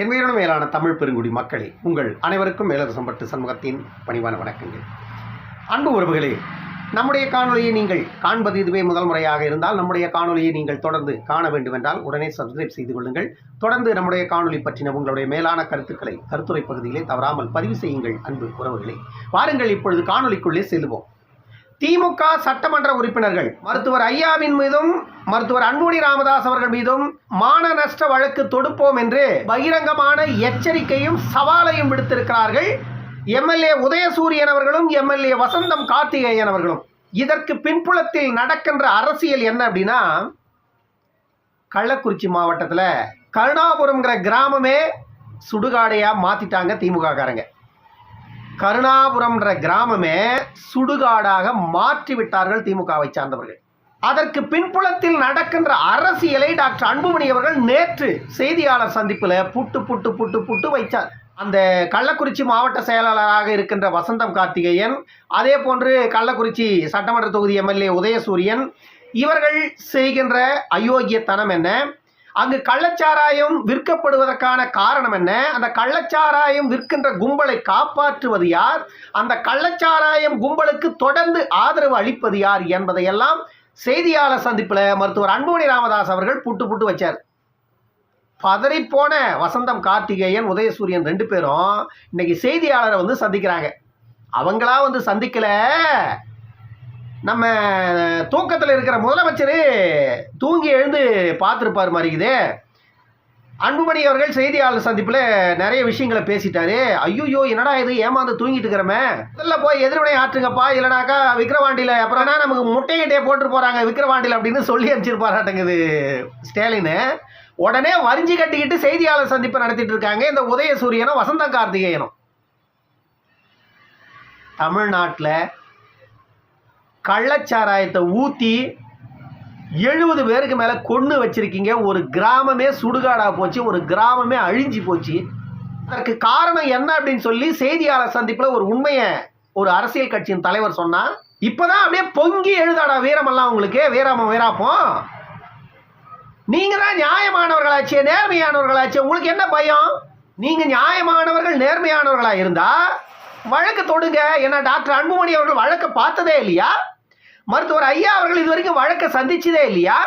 என் உயிரின மேலான தமிழ் பெருங்குடி மக்களே உங்கள் அனைவருக்கும் மேலரசம்பட்டு சண்முகத்தின் பணிவான வணக்கங்கள். அன்பு உறவுகளே நம்முடைய காணொலியை நீங்கள் காண்பது இதுவே முதல் முறையாக இருந்தால் நம்முடைய காணொளியை நீங்கள் தொடர்ந்து காண வேண்டுமென்றால் உடனே சப்ஸ்கிரைப் செய்து கொள்ளுங்கள். தொடர்ந்து நம்முடைய காணொளி பற்றின உங்களுடைய மேலான கருத்துக்களை கருத்துரை பகுதியிலே தவறாமல் பதிவு செய்யுங்கள் அன்பு உறவுகளே. வாருங்கள் இப்பொழுது காணொளிக்குள்ளே செல்வோம் திமுக சட்டமன்ற உறுப்பினர்கள் மருத்துவர் ஐயாவின் மீதும் மருத்துவர் அன்புமணி ராமதாஸ் அவர்கள் மீதும் மான நஷ்ட வழக்கு தொடுப்போம் என்று பகிரங்கமான எச்சரிக்கையும் சவாலையும் விடுத்திருக்கிறார்கள். எம்எல்ஏ உதயசூரியன் அவர்களும் எம்எல்ஏ வசந்தம் கார்த்திகேயன் அவர்களும். இதற்கு பின்புலத்தில் நடக்கின்ற அரசியல் என்ன அப்படின்னா கள்ளக்குறிச்சி மாவட்டத்தில் கருணாபுரம்ங்கிற கிராமமே சுடுகாடையாக மாற்றிட்டாங்க திமுக காரங்க கருணாபுரம்ன்ற கிராமமே சுடுகாடாக மாற்றி விட்டார்கள் திமுகவை சார்ந்தவர்கள். அதற்கு பின்புலத்தில் நடக்கின்ற அரசியலை டாக்டர் அன்புமணி அவர்கள் நேற்று செய்தியாளர் சந்திப்பில் புட்டு புட்டு புட்டு புட்டு வைத்தார். அந்த கள்ளக்குறிச்சி மாவட்ட செயலாளராக இருக்கின்ற வசந்தம் கார்த்திகேயன் அதே போன்று கள்ளக்குறிச்சி சட்டமன்ற தொகுதி எம்எல்ஏ உதயசூரியன் இவர்கள் செய்கின்ற அயோக்கியத்தனம் என்ன? அங்கு கள்ளச்சாராயம் விற்கப்படுவதற்கான காரணம் என்ன? அந்த கள்ளச்சாராயம் விற்கின்ற கும்பலை காப்பாற்றுவது யார்? அந்த கள்ளச்சாராயம் கும்பலுக்கு தொடர்ந்து ஆதரவு அளிப்பது யார் என்பதையெல்லாம் செய்தியாளர் சந்திப்பில் மருத்துவர் அன்புமணி ராமதாஸ் அவர்கள் புட்டு புட்டு வச்சார். பதறிப்போன வசந்தம் கார்த்திகேயன் உதயசூரியன் ரெண்டு பேரும் இன்னைக்கு செய்தியாளரை வந்து சந்திக்கிறாங்க. அவங்களா வந்து சந்திக்கலை. நம்ம தூக்கத்தில் இருக்கிற முதலமைச்சர் தூங்கி எழுந்து பார்த்துருப்பார் மாதிரிக்குது அன்புமணி அவர்கள் செய்தியாளர் சந்திப்பில் நிறைய விஷயங்களை பேசிட்டாரு. ஐயோ என்னடா இது? ஏமாந்து தூங்கிட்டு இருக்கிறமே. முதல்ல போய் எதிர்வினை ஆற்றுங்கப்பா இல்லைனாக்கா விக்ரவாண்டியில் அப்புறம்னா நமக்கு முட்டையிட்டே போட்டு போகிறாங்க விக்ரவாண்டியில் அப்படின்னு சொல்லி அனுப்பிச்சிருப்பாராட்டங்குது ஸ்டாலின். உடனே வரிஞ்சு கட்டிக்கிட்டு செய்தியாளர் சந்திப்பை நடத்திட்டு இருக்காங்க. இந்த உதயசூரியனும் வசந்த கார்த்திகேயனும். தமிழ்நாட்டில் கள்ளச்சாராயத்தை ஊற்றி எழுபது பேருக்கு மேலே கொன்று வச்சுருக்கீங்க. ஒரு கிராமமே சுடுகாடாக போச்சு ஒரு கிராமமே அழிஞ்சு போச்சு. அதற்கு காரணம் என்ன அப்படின்னு சொல்லி செய்தியாளர் சந்திப்பில் ஒரு உண்மையை ஒரு அரசியல் கட்சியின் தலைவர் சொன்னா இப்போதான் அப்படியே பொங்கி எழுதாடா வீரமெல்லாம் உங்களுக்கு. வீராம வீராப்போம் நீங்கள் தான் நியாயமானவர்களாச்சே நேர்மையானவர்களாச்சே உங்களுக்கு என்ன பயம்? நீங்கள் நியாயமானவர்கள் நேர்மையானவர்களாக இருந்தால் வழக்கு தொடுங்க. ஏன்னா டாக்டர் அன்புமணி அவர்கள் வழக்கை பார்த்ததே இல்லையா? மருத்துவர் ஐயா அவர்கள் இது வரைக்கும் வழக்கை சந்திச்சதே இல்லையா?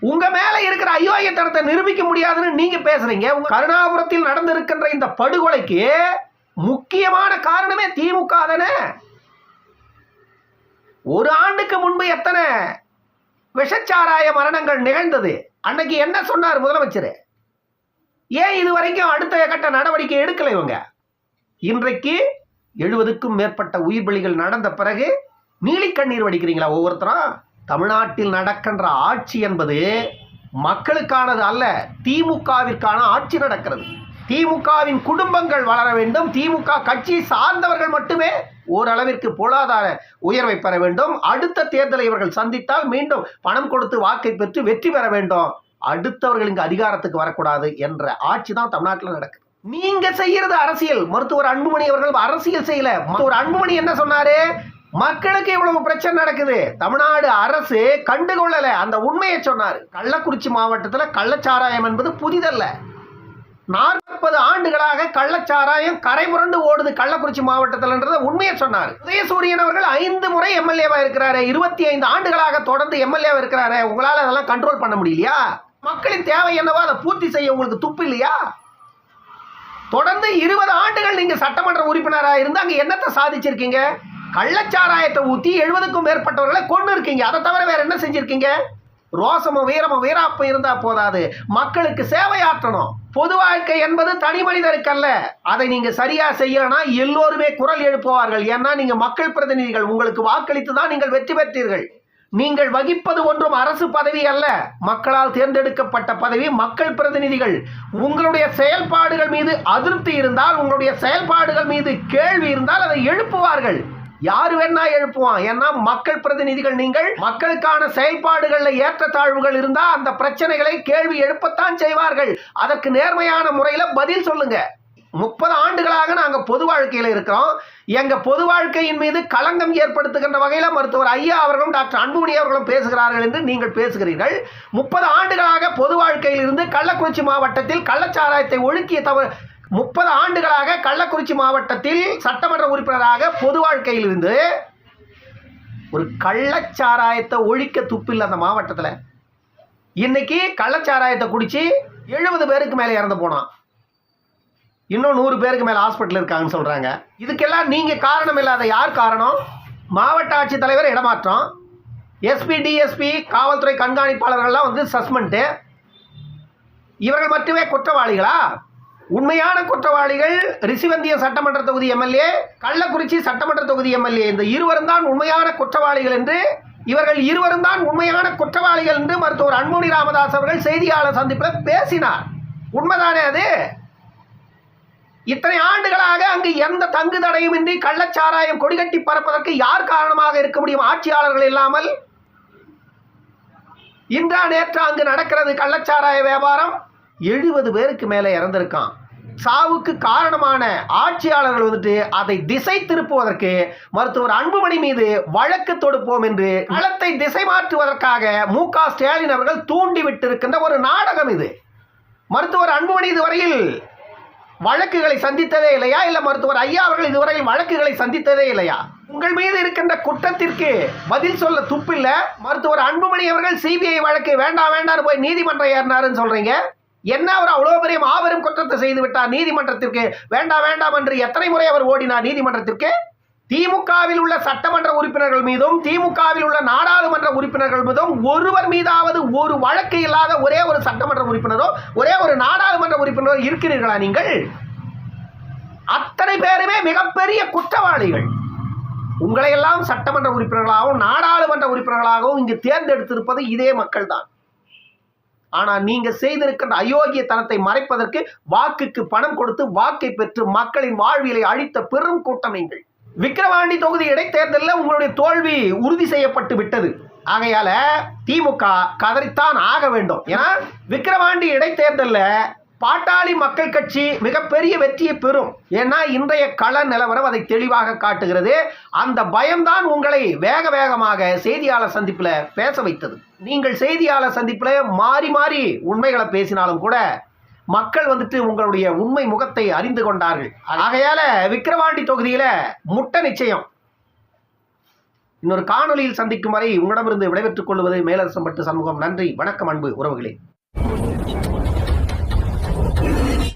உங்க மேல இருக்கிற அயோக்கியத்தனத்தை நிரூபிக்க முடியாதுன்னு நீங்க பேசுறீங்க. உங்க கருணாபுரத்தில் நடந்திருக்கின்ற இந்த படுகொலைக்கு முக்கியமான காரணமே திமுக தானே? ஒரு ஆண்டுக்கு முன்பு எத்தனை விஷச்சாராய மரணங்கள் நிகழ்ந்தது? அன்னைக்கு என்ன சொன்னார் முதலமைச்சர்? ஏன் இது வரைக்கும் அடுத்த கட்ட நடவடிக்கை எடுக்கலை இவங்க? இன்றைக்கு எழுபதுக்கும் மேற்பட்ட உயிர் பலிகள் நடந்த பிறகு நீலி கண்ணீர் வடிக்கிறீங்களா ஒவ்வொருத்தரும் தமிழ்நாட்டில் நடக்கின்ற ஆட்சி என்பது மக்களுக்கானது அல்ல திமுகவிற்கான ஆட்சி நடக்கிறது. திமுகவின் குடும்பங்கள் வளர வேண்டும் திமுக கட்சி சார்ந்தவர்கள் மட்டுமே ஓரளவிற்கு பொருளாதார உயர்வை பெற வேண்டும். அடுத்த தேர்தலை இவர்கள் சந்தித்தால் மீண்டும் பணம் கொடுத்து வாக்கை பெற்று வெற்றி பெற வேண்டும். அடுத்தவர்கள் இங்கு அதிகாரத்துக்கு வரக்கூடாது என்ற ஆட்சி தான் தமிழ்நாட்டில் நடக்குது. நீங்க செய்யறது அரசியல். மருத்துவர் அன்புமணி அவர்கள் அரசியல் செய்யல. மருத்துவர் அன்புமணி என்ன சொன்னாரு? மக்களுக்கு இவ்வளவு பிரச்சனை நடக்குது. தமிழ்நாடு அரசு கண்டுகொள்ளல. அந்த உண்மையை சொன்னார். கள்ளக்குறிச்சி மாவட்டத்தில் கள்ளச்சாராயம் என்பது புதிதல்ல. நாற்பது ஆண்டுகளாக கள்ளச்சாராயம் கரைபுரண்டு ஓடுது கள்ளக்குறிச்சி மாவட்டத்தில்ன்றத உண்மையை சொன்னார். உதயசூரியன் அவர்கள் ஐந்து முறை எம்எல்ஏவா இருக்கிறாரு. இருபத்தி ஐந்து ஆண்டுகளாக தொடர்ந்து எம்எல்ஏவா இருக்கிறாரு. உங்களால அதெல்லாம் கண்ட்ரோல் பண்ண முடியலையா? மக்களின் தேவை என்னவோ அதை பூர்த்தி செய்ய உங்களுக்கு துப்பு இல்லையா? தொடர்ந்து இருபது ஆண்டுகள் நீங்கள் சட்டமன்ற உறுப்பினராக இருந்து அங்கே என்னத்தை சாதிச்சிருக்கீங்க? கள்ளச்சாராயத்தை ஊற்றி எழுபதுக்கும் மேற்பட்டவர்களை கொண்டு இருக்கீங்க. அதை தவிர வேற என்ன செஞ்சுருக்கீங்க? ரோசமும் வீரமும் வீராப்பம் இருந்தால் போதாது. மக்களுக்கு சேவையாற்றணும். பொது வாழ்க்கை என்பது தனி மனிதருக்கு அல்ல. அதை நீங்கள் சரியாக செய்யலனா எல்லோருமே குரல் எழுப்புவார்கள். ஏன்னா நீங்கள் மக்கள் பிரதிநிதிகள். உங்களுக்கு வாக்களித்து தான் நீங்கள் வெற்றி பெற்றீர்கள். நீங்கள் வகிப்பது ஒன்றும் அரசு பதவி அல்ல. மக்களால் தேர்ந்தெடுக்கப்பட்ட பதவி மக்கள் பிரதிநிதிகள். உங்களுடைய செயல்பாடுகள் மீது அதிருப்தி இருந்தால் உங்களுடைய செயல்பாடுகள் மீது கேள்வி இருந்தால் அதை எழுப்புவார்கள். யார் வேணா எழுப்புவான். ஏன்னா மக்கள் பிரதிநிதிகள் நீங்கள் மக்களுக்கான செயல்பாடுகள்ல ஏற்றத்தாழ்வுகள் இருந்தா அந்த பிரச்சனைகளை கேள்வி எழுப்பத்தான் செய்வார்கள். அதற்கு நேர்மையான முறையில பதில் சொல்லுங்க. முப்பது ஆண்டுகளாக நாங்கள் பொது வாழ்க்கையில் இருக்கிறோம். எங்கள் பொது வாழ்க்கையின் மீது களங்கம் ஏற்படுத்துகின்ற வகையில் மருத்துவர் ஐயா அவர்களும் டாக்டர் அன்புமணி அவர்களும் பேசுகிறார்கள் என்று நீங்கள் பேசுகிறீர்கள். முப்பது ஆண்டுகளாக பொது வாழ்க்கையில் இருந்து கள்ளக்குறிச்சி மாவட்டத்தில் கள்ளச்சாராயத்தை ஒழுக்கிய தவறு முப்பது ஆண்டுகளாக கள்ளக்குறிச்சி மாவட்டத்தில் சட்டமன்ற உறுப்பினராக பொது வாழ்க்கையில் இருந்து ஒரு கள்ளச்சாராயத்தை ஒழிக்க துப்பில்லை அந்த மாவட்டத்தில். இன்னைக்கு கள்ளச்சாராயத்தை குடிச்சு எழுபது பேருக்கு மேலே இறந்து போனான். இன்னும் நூறு பேருக்கு மேலே ஹாஸ்பிட்டல் இருக்காங்கன்னு சொல்கிறாங்க இதுக்கெல்லாம் நீங்கள் காரணம் இல்லாத யார் காரணம்? மாவட்ட ஆட்சித்தலைவர் இடமாற்றம். எஸ்பி டிஎஸ்பி காவல்துறை கண்காணிப்பாளர்கள்லாம் வந்து சஸ்பெண்ட்டு இவர்கள் மட்டுமே குற்றவாளிகளா? உண்மையான குற்றவாளிகள் ரிஷிவந்திய சட்டமன்ற தொகுதி எம்எல்ஏ கள்ளக்குறிச்சி சட்டமன்ற தொகுதி எம்எல்ஏ. இந்த இருவரும் தான் உண்மையான குற்றவாளிகள் என்று இவர்கள் இருவரும் தான் உண்மையான குற்றவாளிகள் என்று மருத்துவர் அன்புமணி ராமதாஸ் அவர்கள் செய்தியாளர் சந்திப்பில் பேசினார். உண்மைதானே அது? இத்தனை ஆண்டுகளாக அங்கு எந்த தங்கு தடையுமின்றி கள்ளச்சாராயம் கொடிகட்டி பறப்பதற்கு யார் காரணமாக இருக்க முடியும்? ஆட்சியாளர்கள் இல்லாமல்? இன்றா நேற்று அங்கு நடக்கிறது கள்ளச்சாராய வியாபாரம். எழுபது பேருக்கு மேலே இறந்திருக்கான். சாவுக்கு காரணமான ஆட்சியாளர்கள் வந்துட்டு அதை திசை திருப்புவதற்கு மருத்துவர் அன்புமணி மீது வழக்கு தொடுப்போம் என்று களத்தை திசை மாற்றுவதற்காக மு க ஸ்டாலின் அவர்கள் தூண்டிவிட்டிருக்கின்ற ஒரு நாடகம் இது. மருத்துவர் அன்புமணி இதுவரையில் வழக்குகளை சந்தித்ததே இல்லையா? இல்ல மருத்துவர் ஐயா அவர்கள் இதுவரையில் வழக்குகளை சந்தித்ததே இல்லையா? உங்கள் மீது இருக்கின்ற குற்றத்திற்கு பதில் சொல்ல துப்பில்ல. மருத்துவர் அன்புமணி அவர்கள் சிபிஐ வழக்கு வேண்டாம் வேண்டாம்னு போய் நீதிமன்றம் ஏறினாருன்னு சொல்றீங்க. என்ன அவர் அவ்வளோ பெரிய மாபெரும் குற்றத்தை செய்து விட்டார் நீதிமன்றத்திற்கு? வேண்டாம் வேண்டாம் என்று எத்தனை முறை அவர் ஓடினார் நீதிமன்றத்திற்கு? திமுகவில் உள்ள சட்டமன்ற உறுப்பினர்கள் மீதும் திமுகவில் உள்ள நாடாளுமன்ற உறுப்பினர்கள் மீதும் ஒருவர் மீதாவது ஒரு வழக்கு இல்லாத ஒரே ஒரு சட்டமன்ற உறுப்பினரோ ஒரே ஒரு நாடாளுமன்ற உறுப்பினரோ இருக்கிறீர்களா நீங்கள்? அத்தனை பேருமே மிகப்பெரிய குற்றவாளிகள். உங்களையெல்லாம் சட்டமன்ற உறுப்பினர்களாகவும் நாடாளுமன்ற உறுப்பினர்களாகவும் இங்கு தேர்ந்தெடுத்திருப்பது இதே மக்கள் தான் ஆனால் நீங்க செய்திருக்கின்ற அயோக்கியத்தனத்தை மறைப்பதற்கு வாக்குக்கு பணம் கொடுத்து வாக்கை பெற்று மக்களின் வாழ்வியலை அழித்த பெரும் கூட்டம் நீங்கள். விக்கிரவாண்டி தொகுதி இடைத்தேர்தலில் உங்களுடைய தோல்வி உறுதி செய்யப்பட்டு விட்டது. ஆகையால திமுக கதறித்தான் ஆக வேண்டும். ஏன்னா விக்கிரவாண்டி இடைத்தேர்தலில் பாட்டாளி மக்கள் கட்சி மிகப்பெரிய வெற்றியை பெறும். ஏன்னா இன்றைய கள நிலவரம் அதை தெளிவாக காட்டுகிறது. அந்த பயம்தான் உங்களை வேக வேகமாக செய்தியாளர் சந்திப்பில் பேச வைத்தது. நீங்கள் செய்தியாளர் சந்திப்பில் மாறி மாறி உண்மைகளை பேசினாலும் கூட மக்கள் வந்துட்டு உங்களுடைய உண்மை முகத்தை அறிந்து கொண்டார்கள். ஆகையால விக்கிரவாண்டி தொகுதியில முட்டை நிச்சயம். இன்னொரு காணொலியில் சந்திக்கும் வரை உங்களிடமிருந்து விடைபெற்றுக் கொள்வது மேலரசம்பட்டு சமூகம். நன்றி வணக்கம் அன்பு உறவுகளே.